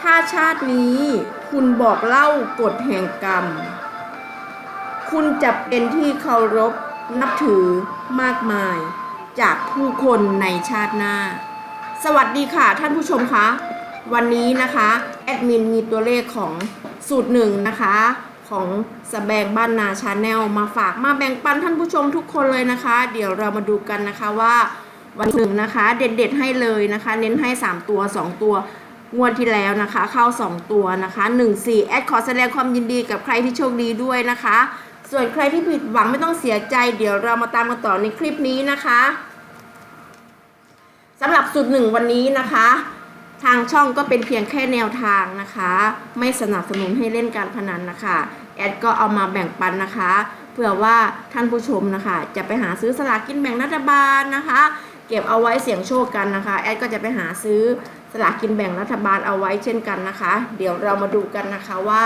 ถ้าชาตินี้คุณบอกเล่ากฎแห่งกรรม คุณจะเป็นที่เคารพนับถือมากมาย จากผู้คนในชาติหน้า สวัสดีค่ะท่านผู้ชมคะ วันนี้นะคะ แอดมินมีตัวเลขของสูตรหนึ่งนะคะ ของสแบงบ้านนาชาแนลมาฝากมาแบ่งปันท่านผู้ชมทุกคนเลยนะคะ เดี๋ยวเรามาดูกันนะคะว่าวันหนึ่งนะคะ เด็ดๆให้เลยนะคะ เน้นให้ 3 ตัว 2 ตัว งวดที่แล้วนะคะ เข้า 2 ตัวนะคะ 1 4 แอดขอแสดงความยินดีกับใครที่โชคดีด้วยนะคะ ส่วนใครที่ผิดหวังไม่ต้องเสียใจ เดี๋ยวเรามาตามกันต่อในคลิปนี้นะคะสำหรับสูตรหนึ่งวันนี้นะคะ ทางช่องก็เป็นเพียงแค่แนวทางนะคะ ไม่สนับสนุนให้เล่นการพนันนะคะ แอดก็เอามาแบ่งปันนะคะเผื่อว่าท่านผู้ชมนะคะ จะไปหาซื้อสลากกินแบ่งรัฐบาลนะคะ เก็บเอาไว้เสี่ยงโชคกันนะคะ แอดก็จะไปหาซื้อ สลากกินแบ่งรัฐบาลเอาไว้เช่นกันนะคะ เดี๋ยวเรามาดูกันนะคะว่า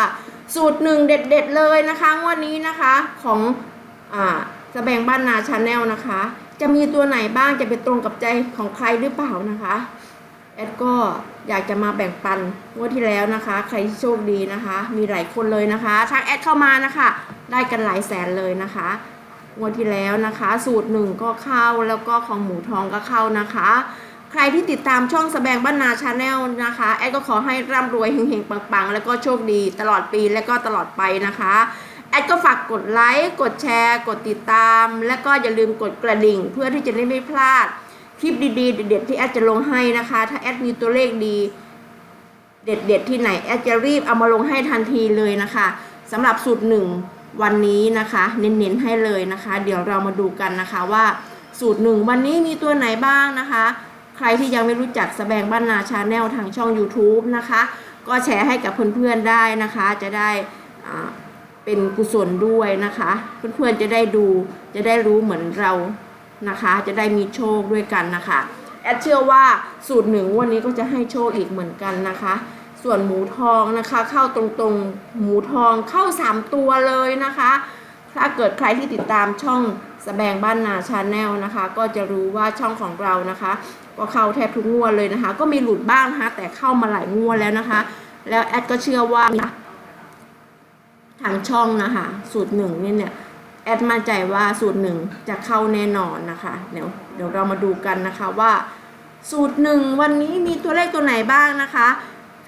สูตรหนึ่งเด็ด ๆ เลยนะคะงวดนี้นะคะของอ่าสแบงบ้านนาชาแนลนะคะ จะมีตัวไหนบ้างจะไปตรงกับใจของใครหรือเปล่านะคะแอดก็อยากจะมาแบ่งปันงวดที่แล้วนะคะ ใครที่โชคดีนะคะ มีหลายคนเลยนะคะทักแอดเข้ามานะคะ ได้กันหลายแสนเลยนะคะงวดที่แล้วนะคะ สูตรหนึ่งก็เข้าแล้วก็ของหมูทองก็เข้านะคะ ใครที่ติดตามช่องสแบงบ้านนาชาแนลนะคะ แอดก็ขอให้ร่ำรวยเฮงๆปังๆ แล้วก็โชคดีตลอดปีและก็ตลอดไปนะคะ แอดก็ฝากกดไลค์ กดแชร์ กดติดตาม และก็อย่าลืมกดกระดิ่ง เพื่อที่จะได้ไม่พลาด คลิปดีๆ เด็ดๆที่แอดจะลงให้นะคะ ถ้าแอดมีตัวเลขดี เด็ดๆที่ไหนแอดจะรีบเอามาลงให้ทันทีเลยนะคะสำหรับสูตรหนึ่งวันนี้นะคะ เน้นๆให้เลยนะคะ เดี๋ยวเรามาดูกันนะคะว่าสูตรหนึ่งวันนี้มีตัวไหนบ้างนะคะ ใครที่ยังไม่รู้จักสแบงบ้านนาชาแนลทางช่อง YouTube นะคะ ก็แชร์ให้กับเพื่อนๆได้นะคะ จะได้เป็นกุศลด้วยนะคะ เพื่อนๆจะได้ดูจะได้รู้เหมือนเรานะคะ จะได้มีโชคด้วยกันนะคะแอดเชื่อว่าสูตรหนึ่งวันนี้ก็จะให้โชคอีกเหมือนกันนะคะ ส่วนหมูทองนะคะ เข้าตรงๆหมูทองเข้า 3 ตัวเลยนะคะ ถ้าเกิดใครที่ติดตามช่อง สแบงบ้านนาชาแนลนะคะ ก็จะรู้ว่าช่องของเรานะคะ ก็เข้าแทบทุกงวดเลยนะคะ ก็มีหลุดบ้างนะคะแต่เข้ามาหลายงวดแล้วนะคะ แล้วแอดก็เชื่อว่าทางช่องนะคะสูตรหนึ่งเนี่ยเนี่ยแอดมั่นใจว่าสูตรหนึ่งจะเข้าแน่นอนนะคะเดี๋ยวเดี๋ยวเรามาดูกันนะคะว่า สูตรหนึ่งวันนี้มีตัวเลขตัวไหนบ้างนะคะ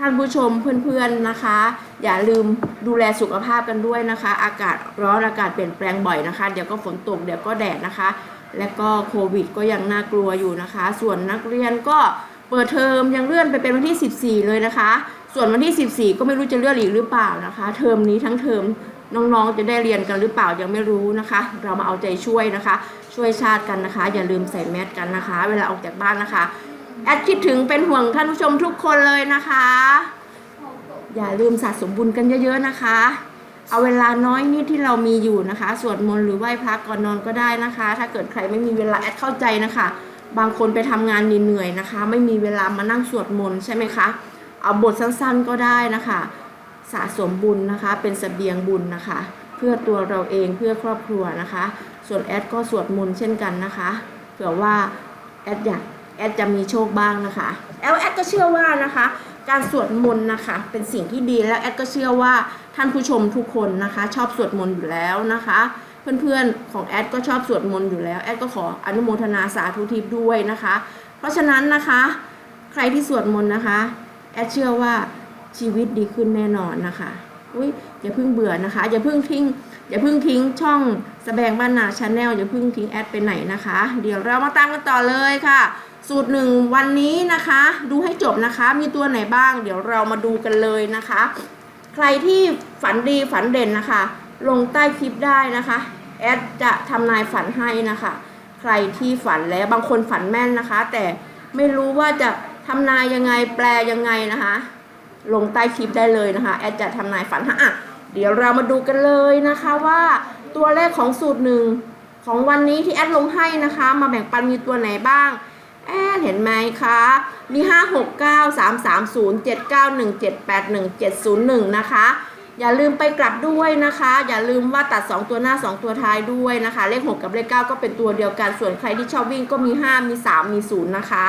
ท่านผู้ชมเพื่อนๆนะคะ อย่าลืมดูแลสุขภาพกันด้วยนะคะ อากาศร้อนอากาศเปลี่ยนแปลงบ่อยนะคะ เดี๋ยวก็ฝนตกเดี๋ยวก็แดดนะคะ และก็โควิดก็ยังน่ากลัวอยู่นะคะ ส่วนนักเรียนก็เปิดเทอมยังเลื่อนไปเป็นวันที่ 14 เลยนะคะ ส่วนวันที่ 14 ก็ไม่รู้จะเลื่อนอีกหรือเปล่านะคะ เทอมนี้ทั้งเทอมน้องๆ จะได้เรียนกันหรือเปล่ายังไม่รู้นะคะ เรามาเอาใจช่วยนะคะ ช่วยชาติกันนะคะ อย่าลืมใส่แมสกันนะคะ เวลาออกจากบ้านนะคะ แอดคิดถึงเป็นห่วงท่านผู้ชมทุกคนเลยนะคะ อย่าลืมสะสมบุญกันเยอะ ๆนะคะ เอาเวลาน้อยนิดที่เรามีอยู่นะคะ สวดมนต์หรือไหว้พระก่อนนอนก็ได้นะคะ ถ้าเกิดใครไม่มีเวลาแอดเข้าใจนะคะ บางคนไปทำงานเหนื่อยๆนะคะ ไม่มีเวลามานั่งสวดมนต์ใช่ไหมคะเอาบทสั้นๆก็ได้นะคะ สะสมบุญนะคะ เป็นสเสบียงบุญนะคะ เพื่อตัวเราเองเพื่อครอบครัวนะคะ ส่วนแอดก็สวดมนต์เช่นกันนะคะเผื่อว่าแอดอยาก แอดจะมีโชคบ้างนะคะแล้วแอดก็เชื่อว่านะคะ การสวดมนต์นะคะ เป็นสิ่งที่ดีแล้วแอดก็เชื่อว่าท่านผู้ชมทุกคนนะคะ ชอบสวดมนต์อยู่แล้วนะคะ เพื่อนๆของแอดก็ชอบสวดมนต์อยู่แล้วแอดก็ขออนุโมทนาสาธุทิพย์ด้วยนะคะ เพราะฉะนั้นนะคะ ใครที่สวดมนต์นะคะแอดเชื่อว่าชีวิตดีขึ้นแน่นอนนะคะอุ้ยอย่าเพิ่งเบื่อนะคะอย่าเพิ่งทิ้ง อย่าเพิ่งทิ้งช่องสแบงบ้านนาชาแนลอย่าเพิ่งทิ้งแอดไปไหนนะคะ เดี๋ยวเรามาตามกันต่อเลยค่ะ สูตรหนึ่งวันนี้นะคะ ดูให้จบนะคะ มีตัวไหนบ้าง เดี๋ยวเรามาดูกันเลยนะคะ ใครที่ฝันดีฝันเด่นนะคะ ลงใต้คลิปได้นะคะแอดจะทำนายฝันให้นะคะ ใครที่ฝันแล้วบางคนฝันแม่นนะคะ แต่ไม่รู้ว่าจะทำนายยังไงแปลยังไงนะคะ ลงใต้คลิปได้เลยนะคะ แอดจะทำนายฝันฮะอะ เดี๋ยวเรามาดูกันเลยนะคะว่าตัวเลขของสูตรหนึ่งของวันนี้ที่แอดลงให้นะคะ มาแบ่งปันมีตัวไหนบ้าง แอดเห็นไหมคะ มี 5 6 9 3 3 0 7 9 1 7 8 1 7 0 1 นะคะ อย่าลืมไปกลับด้วยนะคะ อย่าลืมว่าตัด 2 ตัวหน้า 2 ตัวท้ายด้วยนะคะ เลข 6 กับเลข 9 ก็เป็นตัวเดียวกัน ส่วนใครที่ชอบวิ่งก็มี 5 มี 3 มี 0 นะคะ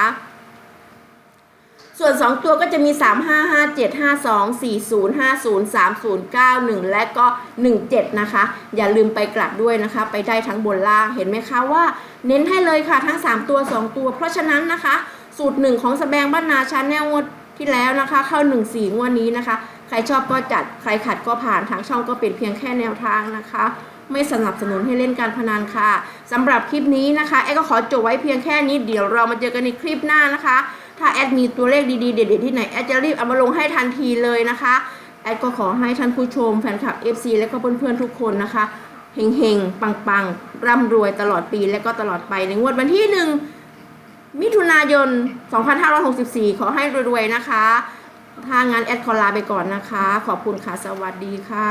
ส่วน 2 ตัวก็จะมี 3 5 5 7 5 2 4 0 5 0 3 0 9 1 และก็ 17 นะคะ อย่าลืมไปกลับด้วยนะคะ ไปได้ทั้งบนล่างเห็นไหมคะว่า เน้นให้เลยค่ะทั้ง 3 ตัว 2 ตัว เพราะฉะนั้นนะคะ สูตรหนึ่งของสแบงบ้านนาชาแนลงวดที่แล้วนะคะ เข้า 1 4 งวดนี้นะคะ ใครชอบก็จัดใครขัดก็ผ่านทางช่องก็เป็นเพียงแค่แนวทางนะคะไม่สนับสนุนให้เล่นการพนันค่ะสำหรับคลิปนี้นะคะ แอก็ขอจบไว้เพียงแค่นี้เดี๋ยวเรามาเจอกันในคลิปหน้านะคะ ถ้าแอดมีตัวเลขดีๆเด็ดๆที่ไหนแอดจะรีบเอามาลงให้ทันทีเลยนะคะ แอดก็ขอให้ท่านผู้ชมแฟนคลับ FC และก็เพื่อนๆทุกคนนะคะเฮงๆ ปังๆ ร่ำรวยตลอดปีและก็ตลอดไปในงวดวันที่หนึ่งมิถุนายน 2564 ขอให้รวยๆ นะคะ ถ้างั้นแอดขอลาไปก่อนนะคะ ขอบคุณค่ะ สวัสดีค่ะ